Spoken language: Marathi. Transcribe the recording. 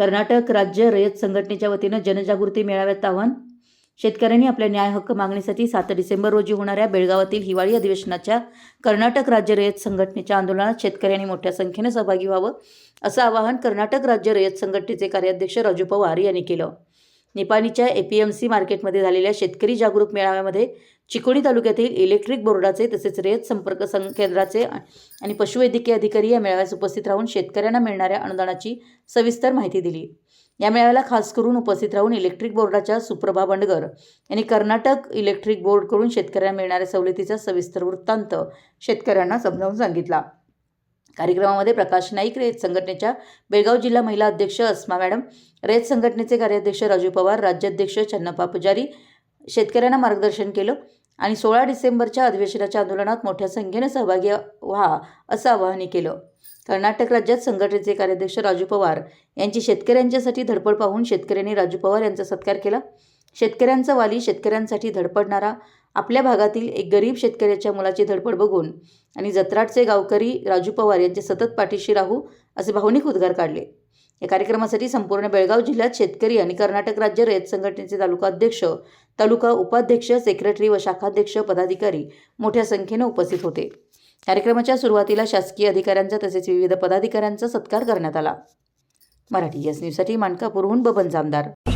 कर्नाटक राज्य रयत संघटनेच्या वतीनं जनजागृती मेळाव्यात आव्हान शेतकऱ्यांनी आपल्या न्याय हक्क मागणीसाठी सात डिसेंबर रोजी होणाऱ्या बेळगावातील हिवाळी अधिवेशनाच्या कर्नाटक राज्य रयत संघटनेच्या आंदोलनात शेतकऱ्यांनी मोठ्या संख्येनं सहभागी व्हावं असं आवाहन कर्नाटक राज्य रयत संघटनेचे कार्याध्यक्ष राजू पवार यांनी केलं. निपाणीच्या ए पी एम सी मार्केटमध्ये झालेल्या शेतकरी जागरूक मेळाव्यामध्ये चिकोडी तालुक्यातील इलेक्ट्रिक बोर्डाचे तसेच रयत संपर्क सं केंद्राचे आणि पशुवैद्यकीय अधिकारी या मेळाव्यास उपस्थित राहून शेतकऱ्यांना मिळणाऱ्या अनुदानाची सविस्तर माहिती दिली. या मेळाव्याला खास करून उपस्थित राहून इलेक्ट्रिक बोर्डाच्या सुप्रभा बंडगर यांनी कर्नाटक इलेक्ट्रिक बोर्डकडून शेतकऱ्यांना मिळणाऱ्या सवलतीचा सविस्तर वृत्तांत शेतकऱ्यांना समजावून सांगितला. कार्यक्रमामध्ये प्रकाश नाईक रेत संघटनेच्या बेळगाव जिल्हा महिला अध्यक्ष अस्मा मॅडम रेत संघटनेचे कार्याध्यक्ष राजू पवार राज्याध्यक्ष चन्नप्पा पुजारी शेतकऱ्यांना मार्गदर्शन केलं आणि सोळा डिसेंबरच्या अधिवेशनाच्या आंदोलनात मोठ्या संख्येनं सहभागी व्हा असं आवाहनही केलं. कर्नाटक राज्यात संघटनेचे कार्याध्यक्ष राजू पवार यांची शेतकऱ्यांच्यासाठी धडपड पाहून शेतकऱ्यांनी राजू पवार यांचा सत्कार केला. शेतकऱ्यांचा वाली शेतकऱ्यांसाठी धडपडणारा आपल्या भागातील एक गरीब शेतकऱ्याच्या मुलाची धडपड बघून आणि जत्राटचे गावकरी राजू पवार यांचे सतत पाठीशी राहू असे भावनिक उद्गार काढले. या कार्यक्रमासाठी संपूर्ण बेळगाव जिल्ह्यात शेतकरी आणि कर्नाटक राज्य रयत संघटनेचे तालुका अध्यक्ष तालुका उपाध्यक्ष सेक्रेटरी व शाखाध्यक्ष पदाधिकारी मोठ्या संख्येनं उपस्थित होते. कार्यक्रमाच्या सुरुवातीला शासकीय अधिकाऱ्यांचा तसेच विविध पदाधिकाऱ्यांचा सत्कार करण्यात आला. मराठी यस न्यूजसाठी मानकापूरहून बबन जामदार.